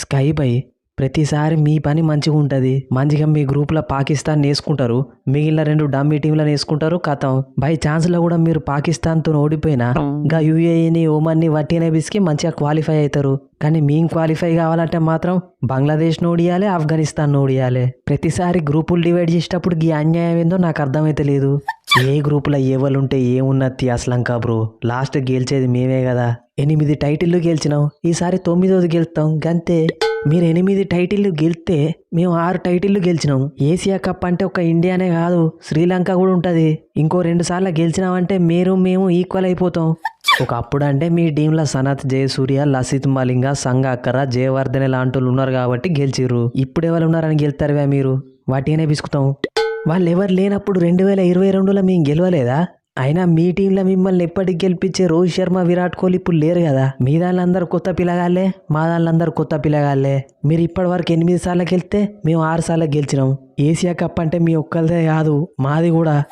Sky by ప్రతిసారి మీ పని మంచిగా ఉంటుంది. మంచిగా మీ గ్రూప్లో పాకిస్తాన్ వేసుకుంటారు మిగిలిన రెండు డమ్మీ టీంలను వేసుకుంటారు కథం బై ఛాన్స్లో కూడా మీరు పాకిస్తాన్తో ఓడిపోయినా ఇంకా యూఏఈని ఓమన్ని వట్టినే బిస్కి మంచిగా క్వాలిఫై అవుతారు. కానీ మేము క్వాలిఫై కావాలంటే మాత్రం బంగ్లాదేశ్ ఓడియాలి ఆఫ్ఘనిస్తాన్ ఓడియాలి. ప్రతిసారి గ్రూపులు డివైడ్ చేసేటప్పుడు ఈ అన్యాయం ఏందో నాకు అర్థమైతే లేదు. ఏ గ్రూపులో ఎవరుంటే ఏమున్నది అసలంకా బ్రో? లాస్ట్ గెలిచేది మేమే కదా. ఎనిమిది టైటిల్లు గెలిచినాం. ఈసారి తొమ్మిదోది గెలుస్తాం. గంతే. మీరు ఎనిమిది టైటిల్లు గెలిస్తే మేము ఆరు టైటిల్లు గెలిచినాం. ఏసియా కప్ అంటే ఒక ఇండియానే కాదు శ్రీలంక కూడా ఉంటుంది. ఇంకో రెండు సార్లు గెలిచినామంటే మీరు మేము ఈక్వల్ అయిపోతాం. ఒకప్పుడు అంటే మీ టీంలో సనత్ జయసూర్య లసిత్ మలింగ సంగాకర జయవర్ధన్ లాంటి వాళ్ళు ఉన్నారు కాబట్టి గెలిచిర్రు. ఇప్పుడు ఎవరు ఉన్నారని గెలుతారువా మీరు? వాటినే బిసుకుతాం. వాళ్ళు ఎవరు లేనప్పుడు రెండు వేల ఇరవై రెండులో మేము గెలవలేదా? అయినా మీ టీంలో మిమ్మల్ని ఎప్పటికి గెలిపించే రోహిత్ శర్మ విరాట్ కోహ్లీ ఇప్పుడు లేరు కదా? మీ దానిలందరూ కొత్త పిల్లగాళ్ళే మా దానిలందరూ కొత్త పిల్లగాళ్ళే. మీరు ఇప్పటి వరకు ఎనిమిది సార్లు వెళ్తే మేము ఆరు సార్లు గెలిచినాం. ఏసియా కప్ అంటే మీ ఒక్కరిదే కాదు మాది కూడా.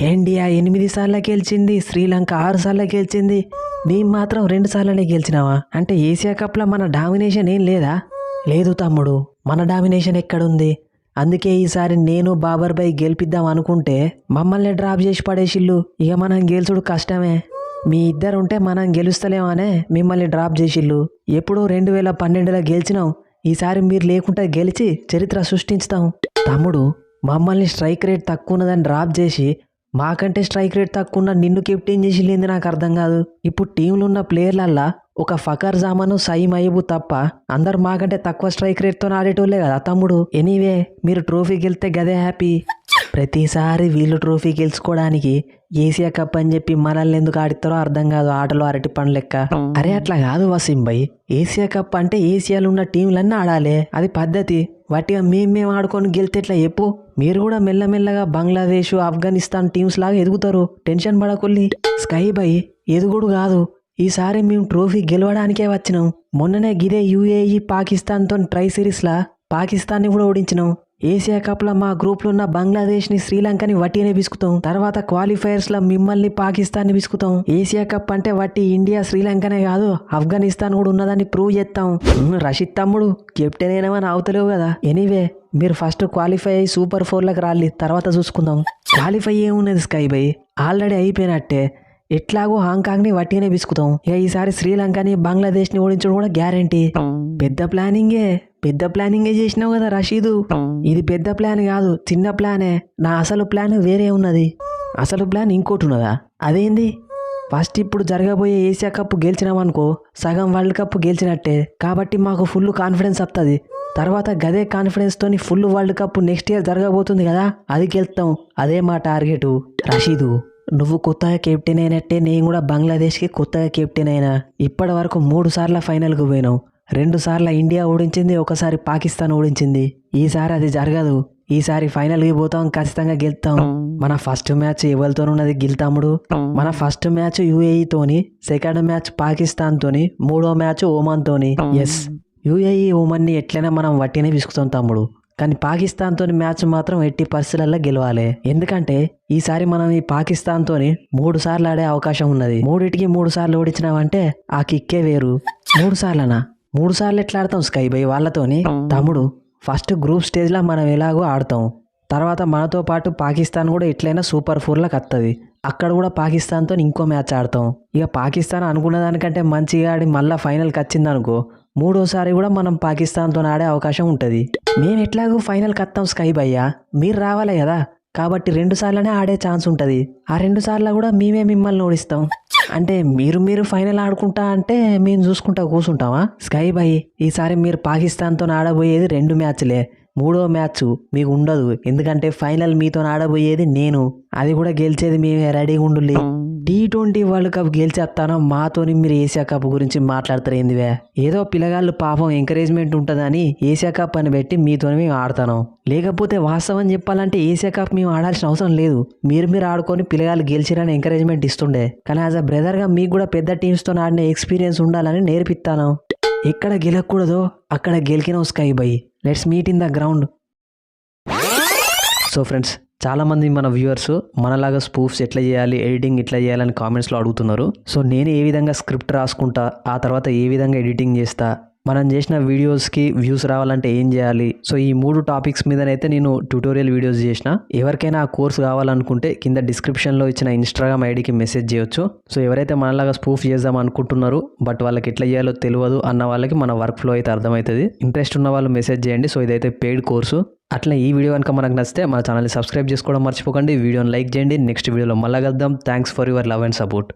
ఇండియా ఎనిమిది సార్లు గెలిచింది శ్రీలంక ఆరు సార్లు గెలిచింది. మేము మాత్రం రెండు సార్లనే గెలిచినావా అంటే ఏసియా కప్లో మన డామినేషన్ ఏం లేదా? లేదు తమ్ముడు మన డామినేషన్ ఎక్కడుంది? అందుకే ఈసారి నేను బాబర్ బై గెలిపిద్దాం అనుకుంటే మమ్మల్ని డ్రాప్ చేసి పడేసిల్లు. ఇక మనం గెలుచుడు కష్టమే. మీ ఇద్దరు ఉంటే మనం గెలుస్తలేమనే మిమ్మల్ని డ్రాప్ చేసిల్లు. ఎప్పుడో రెండు వేల పన్నెండులో గెలిచినాం. ఈసారి మీరు లేకుండా గెలిచి చరిత్ర సృష్టించుతాం. తమ్ముడు మమ్మల్ని స్ట్రైక్ రేట్ తక్కువ ఉన్నదని డ్రాప్ చేసి మాకంటే స్ట్రైక్ రేట్ తక్కువ ఉన్న నిన్ను కెప్టెన్ చేసి లేదు నాకు అర్థం కాదు. ఇప్పుడు టీంలో ఉన్న ప్లేయర్లల్లా ఒక ఫకర్ జామాను సయీం అయ్యబు తప్ప అందరు మాకంటే తక్కువ స్ట్రైక్ రేట్తో ఆడేటోళ్ళే కదా తమ్ముడు. ఎనీవే మీరు ట్రోఫీ గెలితే గదే హ్యాపీ. ప్రతిసారి వీళ్ళు ట్రోఫీ గెలుచుకోవడానికి ఏసియా కప్ అని చెప్పి మనల్ని ఎందుకు ఆడిస్తారో అర్థం కాదు ఆటలో అరటి పని లెక్క. అరే అట్లా కాదు వసీం భాయ్ ఏసియా కప్ అంటే ఏసియాలో ఉన్న టీంలన్నీ ఆడాలి. అది పద్ధతి. వాటిగా మేము మేము ఆడుకొని గెలితే ఎట్లా చెప్పు. మీరు కూడా మెల్లమెల్లగా బంగ్లాదేశ్ ఆఫ్ఘనిస్తాన్ టీమ్స్ లాగా ఎదుగుతారు. టెన్షన్ పడకొల్లి స్కై బై ఎదుగుడు కాదు. ఈసారి మేము ట్రోఫీ గెలవడానికే వచ్చినాం. మొన్ననే గిదే యూఏఈ పాకిస్తాన్తో ట్రై సిరీస్లా పాకిస్తాన్ని కూడా ఓడించినాం. ఏసియా కప్లో మా గ్రూప్లో ఉన్న బంగ్లాదేశ్ని శ్రీలంకని వట్టినే బిసుకుతాం. తర్వాత క్వాలిఫైయర్స్లో మిమ్మల్ని పాకిస్తాన్ని బిసుకుతాం. ఏసియా కప్ అంటే వట్టి ఇండియా శ్రీలంకనే కాదు ఆఫ్ఘనిస్తాన్ కూడా ఉన్నదని ప్రూవ్ చేస్తాం రషీద్ తమ్ముడు కెప్టెన్ అయినామని అవుతలేవు కదా. ఎనీవే మీరు ఫస్ట్ క్వాలిఫై అయ్యి సూపర్ ఫోర్లకు రాలి తర్వాత చూసుకుందాం. క్వాలిఫై ఏమున్నది స్కై బై? ఆల్రెడీ అయిపోయినట్టే. ఎట్లాగో హాంకాంగ్ని వట్టిగానే బిసుకుతాం ఇక ఈసారి శ్రీలంకని బంగ్లాదేశ్ని ఓడించడం కూడా గ్యారంటీ. పెద్ద ప్లానింగే పెద్ద ప్లానింగే చేసినావు కదా రషీదు. ఇది పెద్ద ప్లాన్ కాదు చిన్న ప్లానే. నా అసలు ప్లాన్ వేరే ఉన్నది. అసలు ప్లాన్ ఇంకోటి ఉన్నదా? అదేంది? ఫస్ట్ ఇప్పుడు జరగబోయే ఏషియా కప్ గెలిచినామనుకో సగం వరల్డ్ కప్ గెలిచినట్టే. కాబట్టి మాకు ఫుల్ కాన్ఫిడెన్స్ వస్తుంది తర్వాత గదే కాన్ఫిడెన్స్ తోని full world cup next year జరగబోతుంది కదా అది గెలుస్తాం అదే మా టార్గెట్. రషీదు. నువ్వు కొత్తగా కెప్టెన్ అయినట్టే నేను కూడా బంగ్లాదేశ్కి కొత్తగా కెప్టెన్ అయినా. ఇప్పటి వరకు మూడు సార్ల ఫైనల్కు పోయినావు. రెండు సార్ల ఇండియా ఓడించింది ఒకసారి పాకిస్తాన్ ఓడించింది. ఈసారి అది జరగదు. ఈసారి ఫైనల్కి పోతాం ఖచ్చితంగా గెలుతాం. మన ఫస్ట్ మ్యాచ్ ఎవరితో ఉన్నది గెలుతాముడు మన ఫస్ట్ మ్యాచ్ యుఏఈ తోని సెకండ్ మ్యాచ్ పాకిస్తాన్ తోని మూడో మ్యాచ్ ఓమాన్ తోని ఎస్ యుఏఈ ఓమన్ని ఎట్లైనా మనం వట్టినే విసుకుతాం తమ్ముడు. కానీ పాకిస్తాన్తో మ్యాచ్ మాత్రం ఎట్టి పరిస్థితులలో గెలవాలి. ఎందుకంటే ఈసారి మనం ఈ పాకిస్తాన్తోని మూడు సార్లు ఆడే అవకాశం ఉన్నది. మూడిటికి మూడు సార్లు ఓడించినామంటే ఆ కిక్కే వేరు. మూడు సార్లనా? మూడు సార్లు ఎట్లా ఆడతాం స్కై బై వాళ్ళతోని? తమ్ముడు ఫస్ట్ గ్రూప్ స్టేజ్లో మనం ఎలాగో ఆడతాం. తర్వాత మనతో పాటు పాకిస్తాన్ కూడా ఎట్లయినా సూపర్ ఫోర్లకు వస్తుంది అక్కడ కూడా పాకిస్తాన్తో ఇంకో మ్యాచ్ ఆడతాం. ఇక పాకిస్తాన్ అనుకున్న దానికంటే మంచిగా ఆడి మళ్ళీ ఫైనల్కి వచ్చిందనుకో మూడోసారి కూడా మనం పాకిస్తాన్తో ఆడే అవకాశం ఉంటుంది. మేము ఎట్లాగో ఫైనల్కి వస్తాం స్కై భయ్యా. మీరు రావాలి కదా. కాబట్టి రెండు సార్లనే ఆడే ఛాన్స్ ఉంటుంది. ఆ రెండు సార్లు కూడా మేమే మిమ్మల్ని ఓడిస్తాం. అంటే మీరు మీరు ఫైనల్ ఆడుకుంటా అంటే మేము చూసుకుంటా కూర్చుంటామా స్కై బై ఈసారి మీరు పాకిస్తాన్తో ఆడబోయేది రెండు మ్యాచ్లే. మూడో మ్యాచ్ మీకు ఉండదు. ఎందుకంటే ఫైనల్ మీతో ఆడబోయేది నేను. అది కూడా గెలిచేది మేమే రెడీగా ఉండులే. టీ ట్వంటీ వరల్డ్ కప్ గెలిచేస్తానో మాతోని మీరు ఏషియా కప్ గురించి మాట్లాడతారు ఏందివే ఏదో పిల్లగాళ్ళు పాపం ఎంకరేజ్మెంట్ ఉంటుందని ఏషియా కప్ అని పెట్టి మీతోని మేము ఆడతాను. లేకపోతే వాస్తవం చెప్పాలంటే ఏషియా కప్ మేము ఆడాల్సిన అవసరం లేదు. మీరు మీరు ఆడుకొని పిల్లగాళ్ళు గెలిచిరని ఎంకరేజ్మెంట్ ఇస్తుండే. కానీ యాజ్ అ బ్రదర్గా మీకు కూడా పెద్ద టీమ్స్తో ఆడిన ఎక్స్పీరియన్స్ ఉండాలని నేర్పిస్తాను. ఎక్కడ గెలకూడదో అక్కడ గెలికిన Sky by. Let's meet in the ground so friends చాలామంది మన వ్యూవర్స్ మనలాగా స్పూఫ్స్ ఎట్లా చేయాలి ఎడిటింగ్ ఎట్లా చేయాలని కామెంట్స్లో అడుగుతున్నారు. సో నేను ఏ విధంగా స్క్రిప్ట్ రాసుకుంటా ఆ తర్వాత ఏ విధంగా ఎడిటింగ్ చేస్తా మనం చేసిన వీడియోస్కి వ్యూస్ రావాలంటే ఏం చేయాలి? సో ఈ మూడు టాపిక్స్ మీదనైతే నేను ట్యూటోరియల్ వీడియోస్ చేసిన. ఎవరికైనా ఆ కోర్స్ కావాలనుకుంటే కింద డిస్క్రిప్షన్లో ఇచ్చిన ఇన్స్టాగ్రామ్ ఐడికి మెసేజ్ చేయొచ్చు. సో ఎవరైతే మనలాగా స్పూఫ్ చేద్దాం అనుకుంటున్నారు బట్ వాళ్ళకి ఎట్లా చేయాలో తెలియదు అన్న వాళ్ళకి మన వర్క్ ఫ్లో అయితే అర్థమవుతుంది. ఇంట్రెస్ట్ ఉన్న వాళ్ళు మెసేజ్ చేయండి. సో ఇదైతే పెయిడ్ కోర్సు అట్లా ఈ వీడియో కనుక మనకు నచ్చితే మన ఛానల్ని సబ్స్క్రైబ్ చేసుకోవడం మర్చిపోకండి. వీడియోని లైక్ చేయండి. నెక్స్ట్ వీడియోలో మళ్ళా కలుద్దాం. Thanks for your love and support